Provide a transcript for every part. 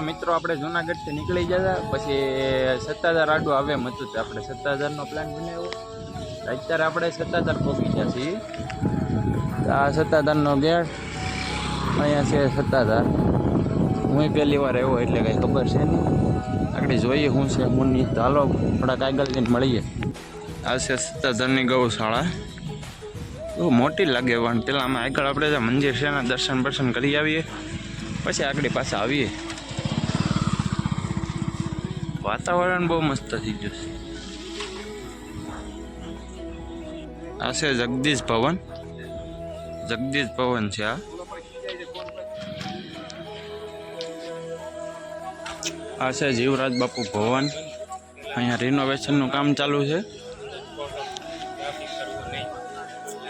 મિત્રો, આપણે જુનાગઢથી નીકળી ગયા પછી સત્તાધાર આડું આવે એમ છે આપણે સત્તાધારનો પ્લાન બનાવ્યો. અત્યારે આપણે સત્તાધાર પહોંચી ગયા છીએ. તો આ સત્તાધારનો ગેટ, અહીંયા છે સત્તાધાર. હું પહેલી વાર આવ્યો એટલે કંઈ ખબર છે નહીં. આગળ જોઈએ શું છે, હું નહીં. ચાલો થોડાક આગળ જઈને મળીએ. આ છે સત્તાધારની ગૌશાળા. બહુ મોટી લાગે, પણ પેલા આમાં આગળ આપણે મંદિર છે એના દર્શન બર્શન કરી આવીએ. પછી આગળ પાછા આવીએ. વાતાવરણ બહુ મસ્ત થઈ ગયું છે. આ છે જગદીશ ભવન. જગદીશ ભવન છે આ. આ છે જીવરાજ બાપુ ભવન. અહીંયા રિનોવેશનનું કામ ચાલુ છે.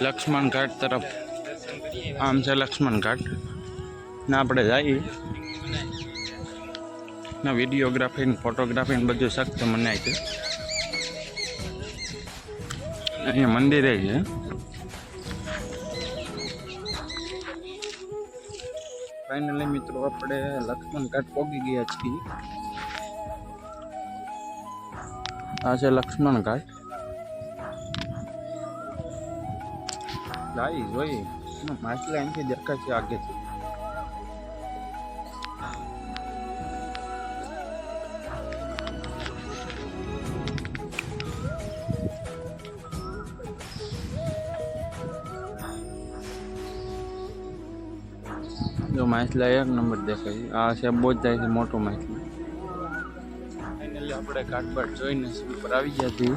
લક્ષ્મણ ઘાટ તરફ. આમ છે લક્ષ્મણ ઘાટ. ને આપણે જઈએ. ના વિડીયોગ્રાફી ને ફોટોગ્રાફી ને બધું સખ્ત મનાય છે. અહીંયા મંદિરે છે. ફાઇનલી મિત્રો, આપણે લક્ષ્મણ ઘાટ પહોંચી ગયા છીએ. આ છે લક્ષ્મણ ઘાટ. લાવી જોઈએ માછલા દેખાય છે આગેથી. જો માછલા એક નંબર દેખાય. આ છે બહુ જ થાય છે મોટો માછલો. ફાઇનલી આપણે કાટબાટ જોઈને ઉપર આવી ગયા છીએ.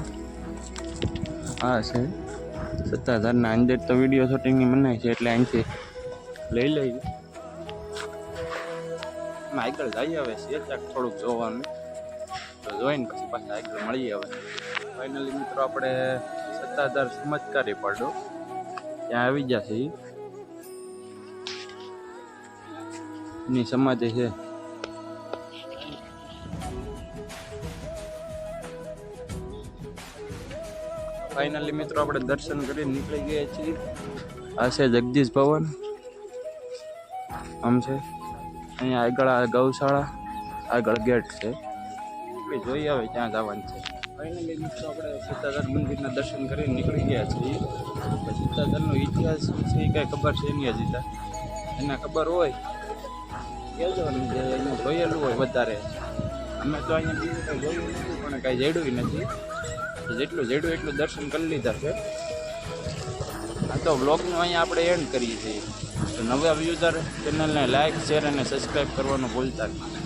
આ છે સત્તાધારના અંદર તો વીડિયો શૂટિંગની મનાય છે, એટલે અહીંથી લઈ લઈએ. આગળ જઈ હવે છે ચાક થોડુંક જોવાનું. તો જોઈને પછી પાછા આગળ મળી આવે ફાઇનલી મિત્રો, આપણે સત્તાધાર ચમત્કારી પાડો. ત્યાં આવી ગયા છીએ. ની સમાધિ છે. ફાઇનલી મિત્રો આપણે દર્શન કરીને નીકળી ગયા છીએ. આ છે જગદીશ ભવન. આમ છે. અહીંયા આગળ આ ગૌશાળા, આગળ ગેટ છે. આપણે જોઈએ આવે ક્યાં જવાનું છે. ફાઇનલી મિત્રો આપણે સીતાધર મંદિરના દર્શન કરીને નીકળી ગયા છીએ. સીતાધરનો ઇતિહાસ છે એ કાંઈ ખબર છે નહીં હજી એના ખબર હોય કહેજો ને જોયેલું હોય વધારે. અમે તો અહીંયા બીજું કંઈ જોયું નથી, પણ કાંઈ જેડું નથી. જેટલું જેડું એટલું દર્શન કરી લીધા છે. આ તો બ્લોગનું અહીંયા આપણે એન્ડ કરીએ છીએ. તો નવા યુઝર ચેનલને લાઇક શેર અને સબસ્ક્રાઈબ કરવાનું ભૂલતા નહીં